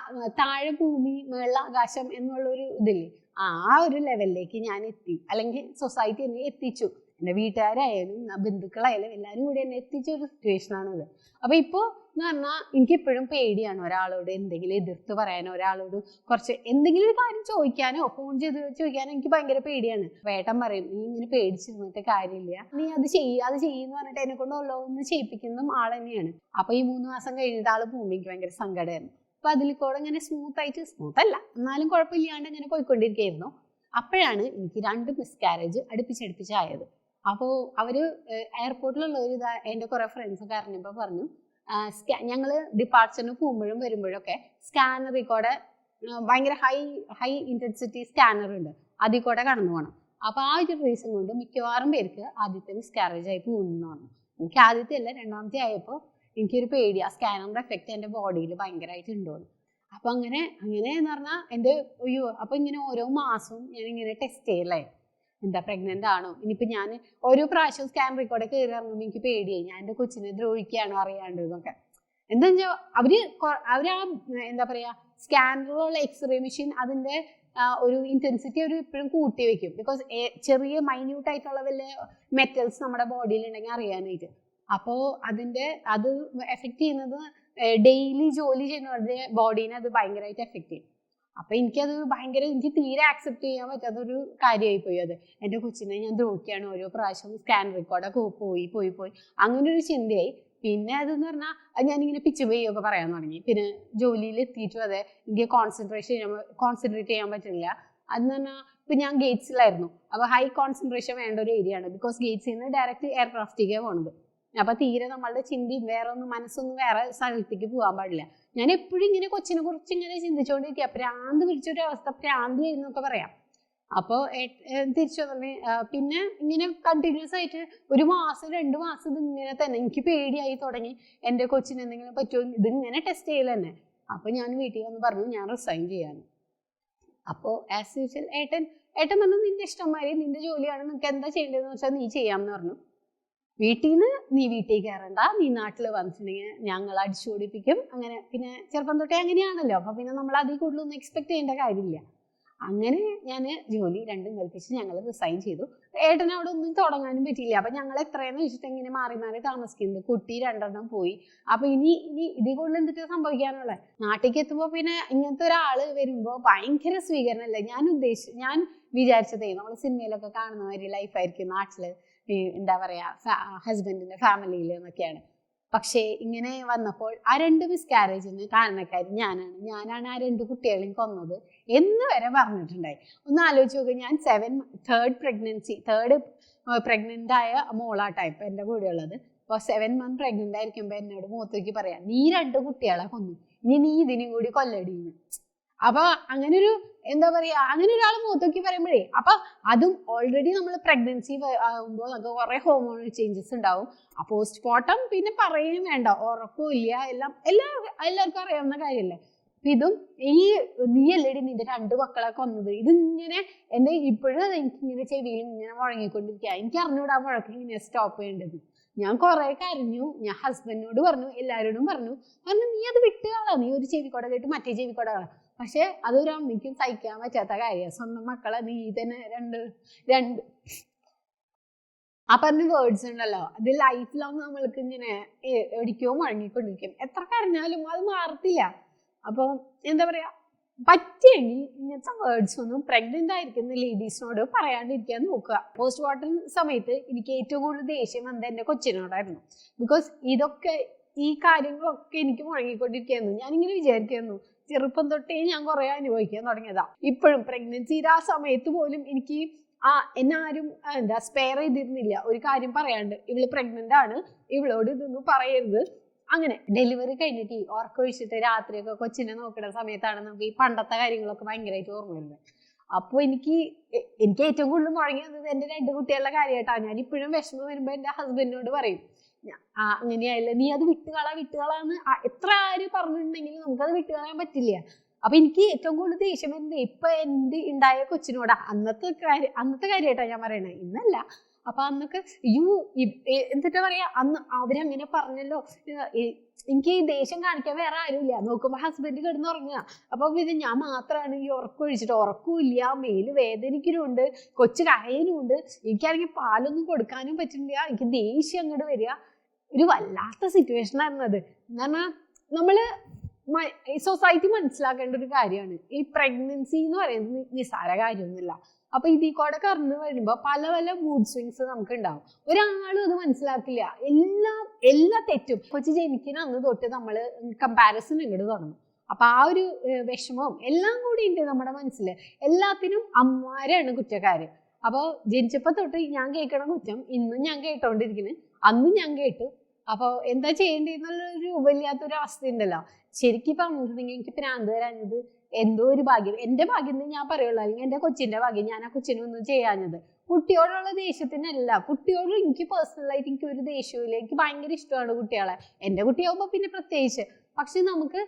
താഴെ ഭൂമി മേള ആകാശം എന്നുള്ള ഒരു ഇതില്ലേ ആ ഒരു ലെവലിലേക്ക് ഞാൻ എത്തി. അല്ലെങ്കിൽ സൊസൈറ്റി എന്നെ എത്തിച്ചു. എന്റെ വീട്ടുകാരായാലും ബന്ധുക്കളായാലും എല്ലാവരും കൂടി എന്നെ എത്തിച്ച ഒരു സിറ്റുവേഷൻ ആണ് ഇത്. അപ്പൊ ഇപ്പോ എന്ന് പറഞ്ഞാൽ എനിക്ക് എപ്പോഴും പേടിയാണ് ഒരാളോട് എന്തെങ്കിലും എതിർത്ത് പറയാനോ ഒരാളോട് കുറച്ച് എന്തെങ്കിലും ഒരു കാര്യം ചോദിക്കാനോ ഫോൺ ചെയ്ത് ചോദിക്കാനോ എനിക്ക് ഭയങ്കര പേടിയാണ്. വേട്ടം പറയും നീ ഇങ്ങനെ പേടിച്ചിരുന്നിട്ട് കാര്യമില്ല. നീ അത് ചെയ്യ അത് ചെയ്യുന്ന പറഞ്ഞിട്ട് എന്നെ കൊണ്ട് ഉള്ളതൊന്ന് ചെയ്യിപ്പിക്കുന്നതും ആൾ തന്നെയാണ്. അപ്പൊ ഈ മൂന്ന് മാസം കഴിഞ്ഞിട്ട് പോകുമ്പോൾ എനിക്ക് ഭയങ്കര സങ്കടമായിരുന്നു അപ്പൊ അതിൽ കൂടെ ഇങ്ങനെ സ്മൂത്ത് ആയിട്ട് സ്മൂത്ത് അല്ല എന്നാലും കുഴപ്പമില്ലാണ്ട് ഇങ്ങനെ പോയിക്കൊണ്ടിരിക്കുകയായിരുന്നു അപ്പോഴാണ് എനിക്ക് രണ്ട് മിസ്കാരേജ് അടുപ്പിച്ചടുപ്പിച്ചായത്. അപ്പോൾ അവർ എയർപോർട്ടിലുള്ള ഒരു ഇതാ എന്റെ കുറെ ഫ്രണ്ട്സ് അറിഞ്ഞപ്പോൾ പറഞ്ഞു. ഞങ്ങൾ ഡിപ്പാർച്ചറിന് പോകുമ്പോഴും വരുമ്പോഴൊക്കെ സ്കാനറിൽ കൂടെ ഭയങ്കര ഹൈ ഹൈ ഇന്റൻസിറ്റി സ്കാനർ ഉണ്ട്. അതിൽ കൂടെ കടന്നു പോകണം അപ്പൊ ആ ഒരു റീസൺ കൊണ്ട് മിക്കവാറും പേർക്ക് ആദ്യത്തെ മിസ്കാരേജ് ആയി പോകുന്നു പറഞ്ഞു. എനിക്ക് ആദ്യത്തെ അല്ല രണ്ടാമത്തെ ആയപ്പോൾ എനിക്കൊരു പേടി ആ സ്കാനറിന്റെ എഫക്റ്റ് എന്റെ ബോഡിയിൽ ഭയങ്കരമായിട്ട് ഉണ്ടോന്ന് അപ്പോൾ അങ്ങനെ അങ്ങനെ എന്ന് പറഞ്ഞാൽ എന്റെ അയ്യോ അപ്പോൾ ഇങ്ങനെ ഓരോ മാസവും ഞാൻ ഇങ്ങനെ ടെസ്റ്റ് ചെയ്യലായി എന്താ പ്രഗ്നന്റ് ആണോ? ഇനിയിപ്പോ ഞാൻ ഒരു പ്രാവശ്യം സ്കാൻ റെക്കോർഡ് കയറി ഇറങ്ങുമ്പോൾ എനിക്ക് പേടിയായി. ഞാൻ എന്റെ കൊച്ചിനെ ദ്രോഹിക്കുകയാണോ അറിയാണ്ട് എന്നൊക്കെ. എന്താ വെച്ചാൽ അവർ അവർ എന്താ പറയാ സ്കാനറിലുള്ള എക്സ്റേ മെഷീൻ അതിന്റെ ഒരു ഇന്റൻസിറ്റി ഒരു ഇപ്പോഴും കൂട്ടി വെക്കും. ബിക്കോസ് ചെറിയ മൈന്യൂട്ട് ആയിട്ടുള്ള വല്ല മെറ്റൽസ് നമ്മുടെ ബോഡിയിൽ ഉണ്ടെങ്കിൽ അറിയാനായിട്ട്. അപ്പോൾ അതിന്റെ അത് എഫക്ട് ചെയ്യുന്നത് ഡെയിലി ജോലി ചെയ്യുന്നവരുടെ ബോഡീനെ അത് ഭയങ്കരമായിട്ട് എഫക്ട് ചെയ്യും. അപ്പൊ എനിക്കത് ഭയങ്കര എനിക്ക് തീരെ ആക്സെപ്റ്റ് ചെയ്യാൻ പറ്റാത്തൊരു കാര്യമായി പോയി അത്. എന്റെ കൊച്ചിനെ ഞാൻ നോക്കിയാണ് ഓരോ പ്രാവശ്യം സ്കാൻ റെക്കോർഡൊക്കെ പോയി പോയി പോയി. അങ്ങനെ ഒരു ചിന്തയായി. പിന്നെ അതെന്ന് പറഞ്ഞാൽ ഞാനിങ്ങനെ പിച്ച് പെയ്യൊക്കെ പറയാൻ തുടങ്ങി. പിന്നെ ജോലിയിൽ എത്തിയിട്ടും അതെ എനിക്ക് കോൺസെൻട്രേഷൻ ചെയ്യാൻ കോൺസെൻട്രേറ്റ് ചെയ്യാൻ പറ്റില്ല. അതെന്ന് പറഞ്ഞാൽ ഇപ്പൊ ഞാൻ ഗേറ്റ്സിലായിരുന്നു. അപ്പോൾ ഹൈ കോൺസെൻട്രേഷൻ വേണ്ട ഒരു ഏരിയ ആണ്. ബിക്കോസ് ഗേറ്റ്സിൽ നിന്ന് ഡയറക്റ്റ് എയർക്രാഫ്റ്റിലേക്കാണ് പോണത്. അപ്പൊ തീരെ നമ്മളുടെ ചിന്തയും വേറെ ഒന്നും മനസ്സൊന്നും വേറെ സ്ഥലത്തേക്ക് പോകാൻ പാടില്ല. ഞാൻ എപ്പോഴും ഇങ്ങനെ കൊച്ചിനെ കുറിച്ച് ഇങ്ങനെ ചിന്തിച്ചുകൊണ്ടിരിക്കുക പ്രാന്ത് പിടിച്ചൊരു അവസ്ഥ പ്രാന്തി എന്നൊക്കെ പറയാം അപ്പോൾ തിരിച്ചു തന്നെ പിന്നെ ഇങ്ങനെ കണ്ടിന്യൂസ് ആയിട്ട് ഒരു മാസം രണ്ട് മാസം ഇങ്ങനെ തന്നെ. എനിക്ക് പേടിയായി തുടങ്ങി. എന്റെ കൊച്ചിന് എന്തെങ്കിലും പറ്റുമോ? ഇങ്ങനെ ടെസ്റ്റ് ചെയ്യൽ തന്നെ. അപ്പൊ ഞാൻ വീട്ടിൽ വന്ന് പറഞ്ഞു ഞാൻ റിസൈൻ ചെയ്യാന്ന് അപ്പോൾ ആസ് യൂഷ്വൽ ഏട്ടൻ ഏട്ടൻ പറഞ്ഞു നിന്റെ ഇഷ്ടം മാതിരി നിന്റെ ജോലിയാണ്. നിനക്ക് എന്താ ചെയ്യേണ്ടതെന്ന് വെച്ചാൽ നീ ചെയ്യാമെന്ന് പറഞ്ഞു. വീട്ടിൽ നിന്ന് നീ വീട്ടിൽ കയറണ്ട നീ നാട്ടിൽ വന്നിട്ടുണ്ടെങ്കിൽ ഞങ്ങൾ അടിച്ചു ഓടിപ്പിക്കും അങ്ങനെ പിന്നെ ചെറുപ്പം തൊട്ടേ അങ്ങനെയാണല്ലോ. അപ്പൊ പിന്നെ നമ്മൾ അതിൽ കൂടുതലൊന്നും എക്സ്പെക്ട് ചെയ്യേണ്ട കാര്യമില്ല. അങ്ങനെ ഞാൻ ജോലി രണ്ടും കൽപ്പിച്ച് ഞങ്ങൾ റിസൈൻ ചെയ്തു. ഏട്ടൻ അവിടെ ഒന്നും തുടങ്ങാനും പറ്റിയില്ല. അപ്പൊ ഞങ്ങൾ എത്രയെന്ന് വെച്ചിട്ട് ഇങ്ങനെ മാറി മാറി താമസിക്കുന്നത് കുട്ടി രണ്ടെണ്ണം പോയി. അപ്പൊ ഇനി ഇനി ഇതിൽ കൂടുതൽ എന്തിട്ട് സംഭവിക്കാനുള്ള നാട്ടിലേക്ക് എത്തുമ്പോ പിന്നെ ഇങ്ങനത്തെ ഒരാൾ വരുമ്പോ ഭയങ്കര സ്വീകരണമല്ലേ ഞാൻ ഉദ്ദേശിച്ചു ഞാൻ വിചാരിച്ചതേ നമ്മൾ സിനിമയിലൊക്കെ കാണുന്ന മാതിരി ലൈഫായിരിക്കും നാട്ടിൽ. എന്താ പറയാ ഹസ്ബൻഡിന്റെ ഫാമിലിയിൽ എന്നൊക്കെയാണ്. പക്ഷേ ഇങ്ങനെ വന്നപ്പോൾ ആ രണ്ട് മിസ്കാരേജിന് കാരണക്കാരി ഞാനാണ്. ഞാനാണ് ആ രണ്ട് കുട്ടികളെയും കൊന്നത് എന്ന് വരെ പറഞ്ഞിട്ടുണ്ടായി. ഒന്ന് ആലോചിച്ച് നോക്കുക ഞാൻ seven third pregnancy third pregnant ആയ മോളാട്ടാ എന്റെ കൂടെ ഉള്ളത് അപ്പോൾ സെവൻ മന്ത് പ്രഗ്നന്റ് ആയിരിക്കുമ്പോൾ എന്നോട് മൂത്തേക്ക് പറയാം നീ രണ്ട് കുട്ടികളെ കൊന്നു ഇനി നീ ഇതിനും കൂടി കൊല്ലടിന്ന് അപ്പൊ അങ്ങനെ ഒരു എന്താ പറയാ അങ്ങനെ ഒരാൾ മുഖത്തൊക്കെ പറയുമ്പോഴേ അപ്പൊ അതും ഓൾറെഡി നമ്മൾ പ്രഗ്നൻസി ആകുമ്പോൾ നമുക്ക് കുറെ ഹോർമോണൽ ചേഞ്ചസ് ഉണ്ടാവും. ആ പോസ്റ്റ്മോർട്ടം പിന്നെ പറയുകയും വേണ്ട ഉറക്കവും ഇല്ല എല്ലാം എല്ലാ എല്ലാവർക്കും അറിയാവുന്ന കാര്യമല്ലേ അപ്പൊ ഇതും ഈ നീ അല്ലേടി നിന്റെ രണ്ട് മക്കളെ കൊന്നത് ഇതിങ്ങനെ എന്റെ ഇപ്പോഴും എനിക്ക് ഇങ്ങനെ ചെവിയിൽ ഇങ്ങനെ മുഴങ്ങിക്കൊണ്ടിരിക്കുക എനിക്ക് അറിഞ്ഞുകൂടാ മുഴക്കം ഇങ്ങനെ സ്റ്റോപ്പ് ചെയ്യേണ്ടത്. ഞാൻ കുറെ കരഞ്ഞു ഞാൻ ഹസ്ബൻഡിനോട് പറഞ്ഞു എല്ലാവരോടും പറഞ്ഞു പറഞ്ഞു നീ അത് വിട്ടുകളാ നീ ഒരു ചെവി കൊട കേട്ട് മറ്റേ ചെവി കൊട പക്ഷെ അതൊരു അമ്മയ്ക്കും സഹിക്കാൻ പറ്റാത്ത കാര്യമാണ്. സ്വന്തം മക്കളെ നീ തന്നെ രണ്ട് രണ്ട് ആ പറഞ്ഞ വേർഡ്സ് ഉണ്ടല്ലോ. അത് ലൈഫ് ലോങ് നമ്മൾക്ക് ഇങ്ങനെ എവിടേക്കോ മുഴങ്ങിക്കൊണ്ടിരിക്കും എത്ര കരഞ്ഞാലും അത് മാറത്തില്ല. അപ്പോൾ എന്താ പറയാ പറ്റിയെങ്കിൽ ഇങ്ങനത്തെ വേർഡ്സ് ഒന്നും പ്രഗ്നന്റ് ആയിരിക്കുന്ന ലേഡീസിനോട് പറയാണ്ടിരിക്കാൻ നോക്കുക. പോസ്റ്റ് മോർട്ടം സമയത്ത് എനിക്ക് ഏറ്റവും കൂടുതൽ ദേഷ്യം വന്നത് എന്റെ കൊച്ചിനോടായിരുന്നു. ബിക്കോസ് ഇതൊക്കെ ഈ കാര്യങ്ങളൊക്കെ എനിക്ക് മുഴങ്ങിക്കൊണ്ടിരിക്കുന്നു ഞാനിങ്ങനെ വിചാരിക്കുന്നു ചെറുപ്പം തൊട്ടേ ഞാൻ കുറെ അനുഭവിക്കാൻ തുടങ്ങിയതാ. ഇപ്പോഴും പ്രഗ്നൻസിയുടെ ആ സമയത്ത് പോലും എനിക്ക് ആ എന്നെ ആരും എന്താ സ്പെയർ ചെയ്തിരുന്നില്ല. ഒരു കാര്യം പറയാണ്ട് ഇവൾ പ്രഗ്നന്റ് ആണ്. ഇവളോട് ഇതൊന്നും പറയരുത്. അങ്ങനെ ഡെലിവറി കഴിഞ്ഞിട്ട് ഈ ഉറക്കൊഴിച്ചിട്ട് രാത്രിയൊക്കെ കൊച്ചിനെ നോക്കുന്ന സമയത്താണ് നമുക്ക് ഈ പണ്ടത്തെ കാര്യങ്ങളൊക്കെ ഭയങ്കരമായിട്ട് ഓർമ്മ വരുന്നത്. അപ്പോൾ എനിക്ക് എനിക്ക് ഏറ്റവും കൂടുതൽ മുഴങ്ങിയത് എന്റെ രണ്ട് കുട്ടികളുടെ കാര്യമായിട്ടാണ് ഞാൻ ഇപ്പോഴും വിഷമം വരുമ്പോൾ എന്റെ ഹസ്ബൻഡിനോട് പറയും ആ അങ്ങനെയല്ല നീ അത് വിട്ടുകളാ വിട്ടുകളാന്ന് എത്ര ആര് പറഞ്ഞിട്ടുണ്ടെങ്കിലും നമുക്കത് വിട്ടുകളയാൻ പറ്റില്ല. അപ്പൊ എനിക്ക് ഏറ്റവും കൂടുതൽ ദേഷ്യം വരുന്നത് ഇപ്പൊ എന്ത് ഉണ്ടായ കൊച്ചിനോടാ. അന്നത്തെ കാര്യം അന്നത്തെ കാര്യമായിട്ടാ ഞാൻ പറയണേ. ഇന്നല്ല. അപ്പൊ അന്നൊക്കെ യു എന്നിട്ട് പറയാ? അന്ന് അവരങ്ങനെ പറഞ്ഞല്ലോ. എനിക്ക് ഈ ദേഷ്യം കാണിക്കാൻ വേറെ ആരുമില്ല. നോക്കുമ്പോ ഹസ്ബൻഡ് കിടന്നുറങ്ങുക. അപ്പൊ പിന്നെ ഞാൻ മാത്രമാണ് ഈ ഉറക്കം ഒഴിച്ചിട്ട്. ഉറക്കമില്ല മേൽ വേദനിക്കുന്നുണ്ട് കൊച്ചു കരയനുമുണ്ട് എനിക്കാണെങ്കിൽ പാലൊന്നും കൊടുക്കാനും പറ്റുന്നില്ല എനിക്ക് ദേഷ്യം അങ്ങോട്ട് വരിക. ഒരു വല്ലാത്ത സിറ്റുവേഷൻ ആയിരുന്നു അത് പറഞ്ഞാൽ നമ്മൾ സൊസൈറ്റി മനസ്സിലാക്കേണ്ട ഒരു കാര്യമാണ്. ഈ പ്രഗ്നൻസി എന്ന് പറയുന്നത് നിസ്സാര കാര്യമൊന്നുമില്ല. അപ്പൊ ഇതിൽ കൂടെ കറന്ന് വരുമ്പോ പല പല മൂഡ് സ്വിങ്സ് നമുക്ക് ഉണ്ടാവും ഒരാളും അത് മനസ്സിലാക്കില്ല. എല്ലാ എല്ലാ തെറ്റും. കൊച്ചു ജനിക്കുന്ന അന്ന് തൊട്ട് നമ്മൾ കമ്പാരിസൺ ഇങ്ങോട്ട് തുടങ്ങും. അപ്പൊ ആ ഒരു വിഷമവും എല്ലാം കൂടി ഉണ്ട് നമ്മുടെ മനസ്സിൽ എല്ലാത്തിനും അമ്മമാരാണ് കുറ്റക്കാര്. അപ്പോൾ ജനിച്ചപ്പോ തൊട്ട് ഞാൻ കേൾക്കണ കുറ്റം ഇന്നും ഞാൻ കേട്ടോണ്ടിരിക്കുന്നത് അന്നും ഞാൻ കേട്ടു. അപ്പോൾ എന്താ ചെയ്യേണ്ടതെന്നുള്ള ഒരു വല്ലാത്തൊരു അവസ്ഥ ഉണ്ടല്ലോ ശരിക്കും പറഞ്ഞിട്ടുണ്ടെങ്കിൽ എനിക്ക് ഭ്രാന്ത് തരാഞ്ഞത് എന്തോ ഒരു ഭാഗ്യം. എന്റെ ഭാഗ്യം എന്ന് ഞാൻ പറയുള്ളൂ. അല്ലെങ്കിൽ എന്റെ കൊച്ചിന്റെ ഭാഗ്യം ഞാൻ ആ കൊച്ചിനൊന്നും ചെയ്യാഞ്ഞത്. കുട്ടിയോടുള്ള ദേഷ്യത്തിനല്ല. കുട്ടിയോട് എനിക്ക് പേഴ്സണലായിട്ട് എനിക്ക് ഒരു ദേഷ്യമില്ല എനിക്ക് ഭയങ്കര ഇഷ്ടമാണ് കുട്ടികളെ. എന്റെ കുട്ടിയാവുമ്പോ പിന്നെ പ്രത്യേകിച്ച്. പക്ഷെ നമുക്ക്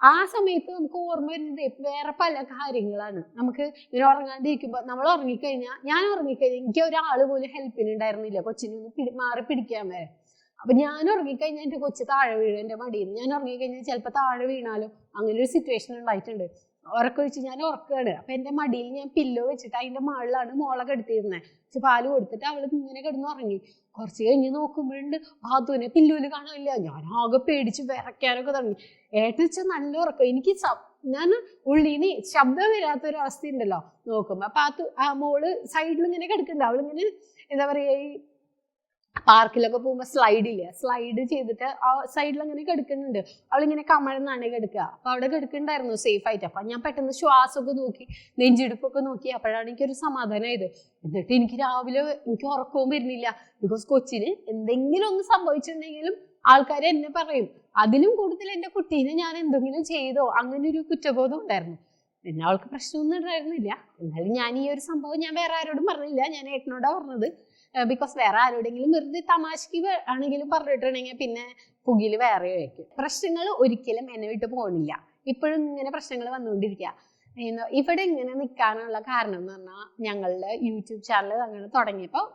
ആ സമയത്ത് നമുക്ക് ഓർമ്മ വരുന്നത് വേറെ പല കാര്യങ്ങളാണ്. നമുക്ക് ഇങ്ങനെ ഉറങ്ങാണ്ടിരിക്കുമ്പോൾ നമ്മൾ ഉറങ്ങിക്കഴിഞ്ഞാൽ ഞാൻ ഉറങ്ങിക്കഴിഞ്ഞാൽ എനിക്ക് ഒരാൾ പോലും ഹെൽപ്പിന് ഉണ്ടായിരുന്നില്ല. കൊച്ചിനെ ഒന്ന് പിടി മാറി പിടിക്കാൻ വരെ. അപ്പൊ ഞാൻ ഉറങ്ങിക്കഴിഞ്ഞാൽ എന്റെ കൊച്ചു താഴെ വീഴും എന്റെ മടിയിൽ ഞാൻ ഉറങ്ങിക്കഴിഞ്ഞാൽ ചിലപ്പോൾ താഴെ വീണാലോ? അങ്ങനെ ഒരു സിറ്റുവേഷൻ ഉണ്ടായിട്ടുണ്ട്. ഉറക്കൊഴിച്ച് ഞാൻ ഉറക്കുകയാണ് അപ്പൊ എന്റെ മടിയിൽ ഞാൻ പില്ലോ വെച്ചിട്ട് അതിന്റെ മുകളിലാണ് മോളെ കെടുത്തിരുന്നത് പക്ഷെ പാൽ കൊടുത്തിട്ട് അവൾ ഇങ്ങനെ കിടന്ന് ഉറങ്ങി. കുറച്ച് കഴിഞ്ഞ് നോക്കുമ്പോഴുണ്ട് ബാത്തുവിനെ പില്ലുവിൽ കാണാനില്ല. ഞാൻ ആകെ പേടിച്ച് വിറയ്ക്കാനൊക്കെ തുടങ്ങി. ഏട്ടൻ വെച്ചാൽ നല്ല ഉറക്കം. എനിക്ക് ഞാൻ ഉള്ളിന് ശബ്ദം അവസ്ഥ ഉണ്ടല്ലോ നോക്കുമ്പോ. അപ്പൊ ആ മോൾ സൈഡിൽ ഇങ്ങനെ കിടക്കുന്നുണ്ട്. അവളിങ്ങനെ എന്താ പറയാ ഈ പാർക്കിലൊക്കെ പോകുമ്പോൾ സ്ലൈഡ് ഇല്ല? സ്ലൈഡ് ചെയ്തിട്ട് ആ സൈഡിൽ അങ്ങനെ കിടക്കുന്നുണ്ട്. അവളിങ്ങനെ കമഴ്ന്നാണ് കിടക്കുക. അപ്പൊ അവിടെ കിടക്കുന്നുണ്ടായിരുന്നു സേഫ് ആയിട്ട്. അപ്പൊ ഞാൻ പെട്ടെന്ന് ശ്വാസമൊക്കെ നോക്കി നെഞ്ചിടുപ്പൊക്കെ നോക്കി. അപ്പോഴാണ് എനിക്കൊരു സമാധാനമായത് എന്നിട്ട് എനിക്ക് രാവിലെ എനിക്ക് ഉറക്കവും വരുന്നില്ല. ബിക്കോസ് കൊച്ചിന് എന്തെങ്കിലും ഒന്ന് സംഭവിച്ചിട്ടുണ്ടെങ്കിലും ആൾക്കാർ എന്നെ പറയും. അതിലും കൂടുതൽ എന്റെ കുട്ടീനെ ഞാൻ എന്തെങ്കിലും ചെയ്തോ അങ്ങനെ ഒരു കുറ്റബോധം ഉണ്ടായിരുന്നു. പിന്നെ അവൾക്ക് പ്രശ്നമൊന്നും ഉണ്ടായിരുന്നില്ല. എന്നാലും ഞാൻ ഈ ഒരു സംഭവം ഞാൻ വേറെ ആരോടും പറഞ്ഞില്ല. ഞാൻ ഏട്ടനോടാ പറഞ്ഞത്. ബിക്കോസ് വേറെ ആരോടെങ്കിലും വെറുതെ തമാശക്ക് ആണെങ്കിലും പറഞ്ഞിട്ടുണ്ടെങ്കിൽ പിന്നെ പുകിൽ വേറെ വയ്ക്കും പ്രശ്നങ്ങൾ ഒരിക്കലും എന്നെ വിട്ട് പോകുന്നില്ല ഇപ്പോഴും ഇങ്ങനെ പ്രശ്നങ്ങൾ വന്നുകൊണ്ടിരിക്കുക. ഇവിടെ ഇങ്ങനെ നിൽക്കാനുള്ള കാരണം എന്ന് പറഞ്ഞാൽ ഞങ്ങളുടെ യൂട്യൂബ് ചാനൽ അങ്ങനെ തുടങ്ങിയപ്പോൾ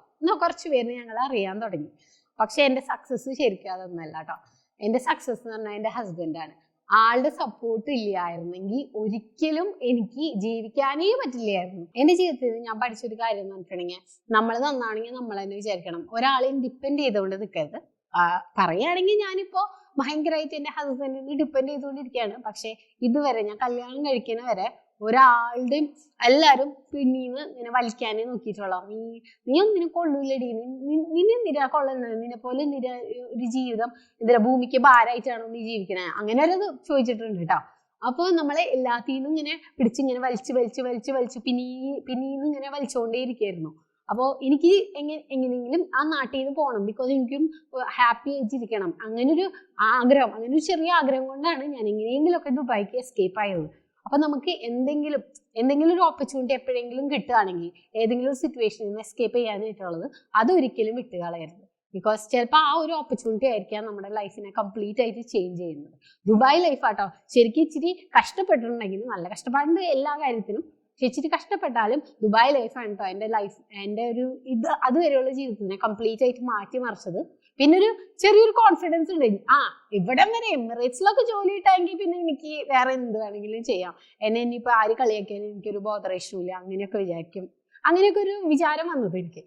കുറച്ച് പേര് ഞങ്ങൾ അറിയാൻ തുടങ്ങി. പക്ഷെ എന്റെ സക്സസ് ശരിക്കും അതൊന്നല്ല കേട്ടോ. എന്റെ സക്സസ് എന്ന് പറഞ്ഞാൽ എന്റെ ഹസ്ബൻഡാണ് ആളുടെ സപ്പോർട്ട് ഇല്ലായിരുന്നെങ്കിൽ ഒരിക്കലും എനിക്ക് ജീവിക്കാനേ പറ്റില്ലായിരുന്നു. എന്റെ ജീവിതത്തിൽ ഞാൻ പഠിച്ചൊരു കാര്യം എന്ന് പറഞ്ഞിട്ടുണ്ടെങ്കിൽ നമ്മൾ നന്നാണെങ്കിൽ നമ്മൾ തന്നെ വിചാരിക്കണം. ഒരാളെയും ഡിപ്പെൻഡ് ചെയ്തുകൊണ്ട് നിൽക്കരുത് പറയുകയാണെങ്കിൽ ഞാനിപ്പോ ഭയങ്കരമായിട്ട് എന്റെ ഹസ്ബൻഡിനെ ഡിപ്പെൻഡ് ചെയ്തുകൊണ്ടിരിക്കുകയാണ്. പക്ഷെ ഇതുവരെ ഞാൻ കല്യാണം കഴിക്കുന്ന വരെ ഒരാളുടെയും എല്ലാരും പിന്നീന്ന് ഇങ്ങനെ വലിക്കാനേ നോക്കിയിട്ടുള്ളൂ നീ നീ ഒന്നിനും കൊള്ളൂലടി നിന്നെ എന്തിനാ കൊള്ളുന്നത് നിന്നെ പോലെ എന്തിനാ ഒരു ജീവിതം എന്തിനാ ഭൂമിക്ക് ഭാരമായിട്ടാണോ നീ ജീവിക്കണേ? അങ്ങനെ ഒരു ചോദിച്ചിട്ടുണ്ട് കേട്ടോ അപ്പോൾ നമ്മളെ എല്ലാത്തിനും ഇങ്ങനെ പിടിച്ച് ഇങ്ങനെ വലിച്ചു വലിച്ചു വലിച്ചു വലിച്ചു പിന്നീ പിന്നീന്ന് ഇങ്ങനെ വലിച്ചുകൊണ്ടേയിരിക്കുകയായിരുന്നു അപ്പോൾ എനിക്ക് എങ്ങനെ എങ്ങനെയെങ്കിലും ആ നാട്ടിൽ നിന്ന് പോകണം ബിക്കോസ് എനിക്കും ഹാപ്പി ആയിട്ടിരിക്കണം. അങ്ങനെ ഒരു ആഗ്രഹം അങ്ങനെ ഒരു ചെറിയ ആഗ്രഹം കൊണ്ടാണ് ഞാൻ എങ്ങനെയെങ്കിലും എങ്ങനെയെങ്കിലുമൊക്കെ ദുബായിക്ക് എസ്കേപ്പ് ആയത്. അപ്പൊ നമുക്ക് എന്തെങ്കിലും എന്തെങ്കിലും ഒരു ഓപ്പർച്യൂണിറ്റി എപ്പോഴെങ്കിലും കിട്ടുകയാണെങ്കിൽ ഏതെങ്കിലും ഒരു സിറ്റുവേഷനിൽ നിന്ന് എസ്കേപ്പ് ചെയ്യാനായിട്ടുള്ളത് അതൊരിക്കലും വിട്ടുകളയരുത്. ബിക്കോസ് ചിലപ്പോൾ ആ ഒരു ഓപ്പർച്യൂണിറ്റി ആയിരിക്കാം നമ്മുടെ ലൈഫിനെ കംപ്ലീറ്റ് ആയിട്ട് ചേഞ്ച് ചെയ്യുന്നത്. ദുബായ് ലൈഫ് ആട്ടോ ശരിക്കും ഇച്ചിരി കഷ്ടപ്പെട്ടിട്ടുണ്ടെങ്കിലും നല്ല കഷ്ടപ്പാടുണ്ട് എല്ലാ കാര്യത്തിലും ഇച്ചിരി കഷ്ടപ്പെട്ടാലും ദുബായ് ലൈഫാണ് കേട്ടോ എന്റെ ലൈഫ് എന്റെ ഒരു ഇത് അതുവരെയുള്ള ജീവിതത്തിനെ കംപ്ലീറ്റ് ആയിട്ട് മാറ്റി മറിച്ചത് പിന്നെ ഒരു ചെറിയൊരു കോൺഫിഡൻസ് ഉണ്ട്. ആ ഇവിടെ വരെ എമിറേറ്റ്സിലൊക്കെ ജോലി കിട്ടാമെങ്കിൽ പിന്നെ എനിക്ക് വേറെ എന്ത് വേണമെങ്കിലും ചെയ്യാം. എന്നെ ഇനിയിപ്പോൾ ആര് കളിയാക്കിയാലും എനിക്കൊരു ബോധറേഷനില്ല അങ്ങനെയൊക്കെ വിചാരിക്കും. അങ്ങനെയൊക്കെ ഒരു വിചാരം വന്നത് എനിക്ക്.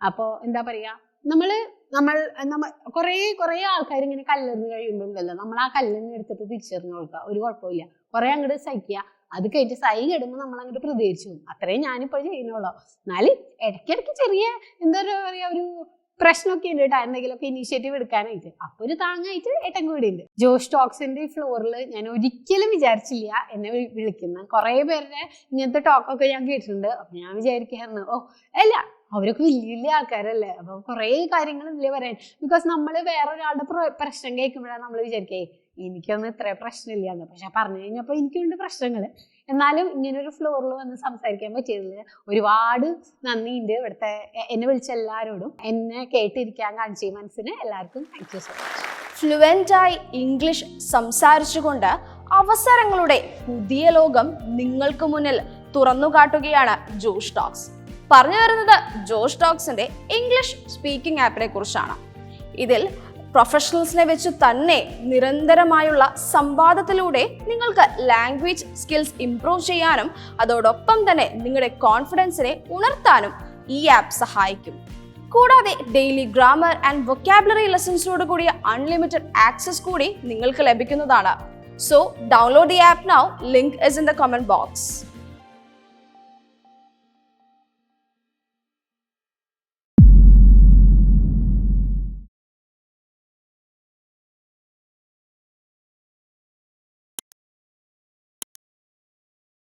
അപ്പോൾ എന്താ പറയുക നമ്മൾ നമ്മൾ നമ്മ കുറേ കുറേ ആൾക്കാർ ഇങ്ങനെ കല്ലെറിഞ്ഞ് കഴിയുമ്പോഴല്ലോ നമ്മൾ ആ കല്ലെന്ന് എടുത്തിട്ട് തിരിച്ചെറിഞ്ഞ് കൊടുക്കുക. ഒരു കുഴപ്പമില്ല കുറേ അങ്ങോട്ട് സഹിക്കുക. അത് കഴിഞ്ഞ് സൈ കെടുമ്പോൾ നമ്മൾ അങ്ങോട്ട് പ്രതികരിച്ചു. അത്രയും ഞാനിപ്പോൾ ചെയ്യുന്നുള്ളൂ. എന്നാലും ഇടയ്ക്കിടയ്ക്ക് ചെറിയ എന്താ പറയുക ഒരു പ്രശ്നമൊക്കെ ഉണ്ട് കേട്ടോ എന്തെങ്കിലുമൊക്കെ ഇനീഷ്യേറ്റീവ് എടുക്കാനായിട്ട്. അപ്പൊ ഒരു താങ്ങായിട്ട് ഏട്ടൻ കൂടി ഉണ്ട് ജോഷ് ടോക്സിന്റെ ഫ്ലോറിൽ ഞാൻ ഒരിക്കലും വിചാരിച്ചില്ല എന്നെ വിളിക്കുന്ന. കുറെ പേരുടെ ഇങ്ങനത്തെ ടോക്കൊക്കെ ഞാൻ കേട്ടിട്ടുണ്ട്. അപ്പൊ ഞാൻ വിചാരിക്കായിരുന്നു ഓ അല്ല അവരൊക്കെ വലിയ വലിയ ആൾക്കാരല്ലേ? അപ്പൊ കുറെ കാര്യങ്ങൾ ഇല്ല പറയാൻ? ബിക്കോസ് നമ്മൾ വേറൊരാളുടെ ഒരാളുടെ പ്രശ്നം കേൾക്കുമ്പോഴാണ് നമ്മൾ വിചാരിക്കേ എനിക്കൊന്നും ഇത്ര പ്രശ്നമില്ല എന്ന് പക്ഷെ പറഞ്ഞു കഴിഞ്ഞപ്പോൾ എനിക്കുണ്ട് പ്രശ്നങ്ങൾ എന്നാലും ഇങ്ങനെ ഒരു ഫ്ലോറിൽ വന്ന് സംസാരിക്കാൻ പറ്റിയതിൽ ഒരുപാട് നന്ദിയുണ്ട് ഇവിടുത്തെ എന്നെ വിളിച്ച എല്ലാവരോടും എന്നെ കേട്ടിരിക്കാൻ കാണിച്ച മനസ്സിന് എല്ലാവർക്കും താങ്ക് യു സോ മച്ച് ഫ്ലുവന്റായി ഇംഗ്ലീഷ് സംസാരിച്ചുകൊണ്ട് അവസരങ്ങളുടെ പുതിയ ലോകം നിങ്ങൾക്ക് മുന്നിൽ തുറന്നു കാട്ടുകയാണ് ജോഷ് ടോക്സ് പറഞ്ഞു വരുന്നത് ജോഷ് ടോക്സിന്റെ ഇംഗ്ലീഷ് സ്പീക്കിംഗ് ആപ്പിനെ കുറിച്ചാണ്. ഇതിൽ പ്രൊഫഷണൽസിനെ വെച്ച് തന്നെ നിരന്തരമായുള്ള സംവാദത്തിലൂടെ നിങ്ങൾക്ക് ലാംഗ്വേജ് സ്കിൽസ് ഇംപ്രൂവ് ചെയ്യാനും അതോടൊപ്പം തന്നെ നിങ്ങളുടെ കോൺഫിഡൻസിനെ ഉണർത്താനും ഈ ആപ്പ് സഹായിക്കും. കൂടാതെ ഡെയിലി ഗ്രാമർ ആൻഡ് വൊക്കാബുലറി ലെസൺസിനോട് കൂടിയ അൺലിമിറ്റഡ് ആക്സസ് കൂടി നിങ്ങൾക്ക് ലഭിക്കുന്നതാണ്. So download the app now link is in the comment box